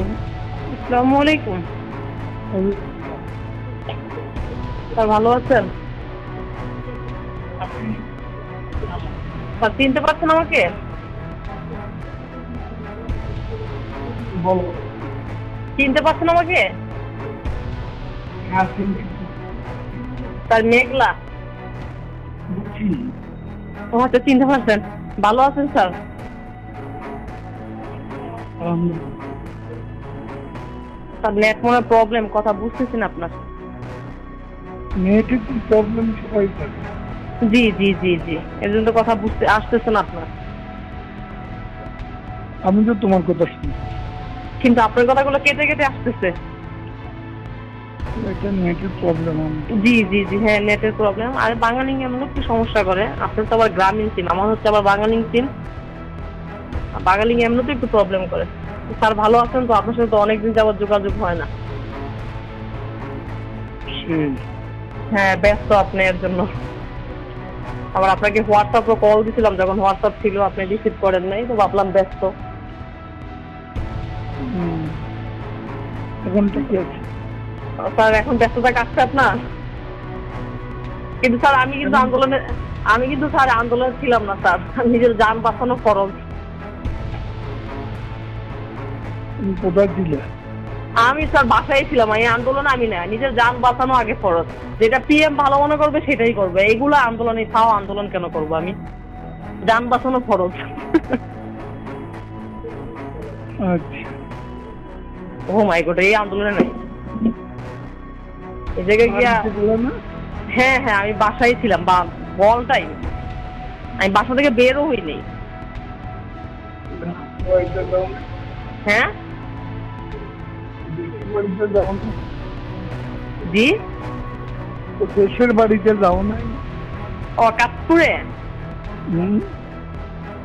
আসসালামু আলাইকুম। স্যার ভালো আছেন? স্যার চিনতে পারছেন আমাকে? বলো। চিনতে পারছেন আমাকে? হ্যাঁ স্যার মেঘলা। ও আচ্ছা চিনতে পারছেন। ভালো আছেন স্যার? নেট মনে প্রবলেম কথা বুঝতেছি না আপনার? নেটে কি প্রবলেম সবাই জি জি জি জি। এর জন্য তো কথা বুঝতে আপনার। আমি তো তোমার কথা শুনি। কিন্তু আপনার কথাগুলো কেটে কেটে আসতেছে। এটা নেটের প্রবলেম জি জি জি হ্যাঁ নেটের প্রবলেম আর বাঙালি এমন একটু সমস্যা করে। আপনার তো আবার গ্রামীণ সিম আমার হচ্ছে আবার বাঙালি সিম বাঙালি এমনিতে একটু প্রবলেম করে। স্যার ভালো আছেন তো? আপনার সাথে তো অনেকদিন যাবত যোগাযোগ হয় না। হ্যাঁ ব্যস্ত আপনি এর জন্য আবার আপনাকে হোয়াটসঅ্যাপে কল দিছিলাম যখন হোয়াটসঅ্যাপ ছিল আপনি রিসিভ করেন নাই তো ভাবলাম ব্যস্ত। হুম। এখন ঠিকই আছে। স্যার এখন ব্যস্ততা কাটছে আপনার? কিন্তু স্যার আমি কিন্তু আন্দোলনে আমি কিন্তু স্যার আন্দোলনে ছিলাম না স্যার। নিজের যান বাঁচানো খরচ। কোথায় দিলে। আমি স্যার বাসায় ছিলাম এই আন্দোলনে আমি না নিজের যান বাঁচানো আগে ফরজ। যেটা পিএম ভালো মনে করবে সেটাই করবে। এইগুলো আন্দোলনে তাও আন্দোলন কেন করব আমি? যান বাঁচানো ফরজ। আচ্ছা। ও মাই গড এই আন্দোলনে নাই। এই জায়গায় গিয়া হ্যাঁ হ্যাঁ আমি বাসায় ছিলাম বা বল টাইম আমি বাসা থেকে বেরও হইনি হ্যাঁ? জি? দেশের বাড়িতে যাও না। ও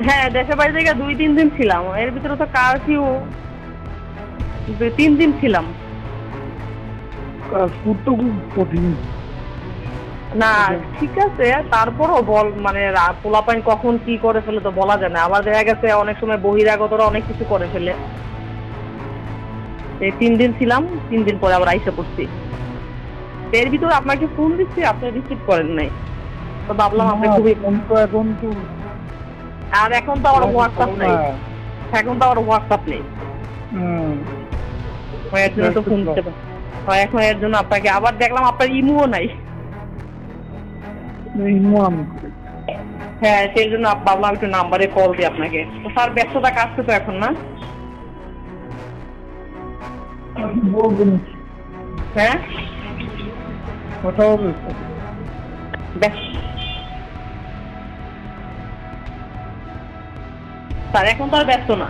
হ্যাঁ দেশের বাড়ি থেকে দুই তিন দিন ছিলাম। এর ভিতরে তো কারফিউ দুই তিন দিন ছিলাম। কাজপুর তো খুব কঠিন। না ঠিক আছে তারপরও বল মানে পোলাপাইন কখন কি করে ফেলে তো বলা যায় না। আবার দেখা গেছে অনেক সময় বহিরাগতরা অনেক কিছু করে ফেলে। তিন দিন ছিলাম তিন দিন পরে আবার আইসা পড়ছি। এর ভিতরে আপনাকে ফোন দিচ্ছি আপনি রিসিভ করেন নাই। তো ভাবলাম আপনি খুবই এখন তো আর এখন তো আমার হোয়াটসঅ্যাপ নেই। এখন তো আমার হোয়াটসঅ্যাপ নেই। এর জন্য তো ফোন দিতে পার- হয় এখন এর জন্য আপনাকে আবার দেখলাম আপনার ইমুও নাই। ইমো আমি হ্যাঁ সেই জন্য ভাবলাম একটু নাম্বারে কল দিই আপনাকে। তো স্যার ব্যস্ততা কাটছে তো এখন না? হ্যাঁ কথা হবে তো। ব্যস্ত স্যার এখন তো আর ব্যস্ত না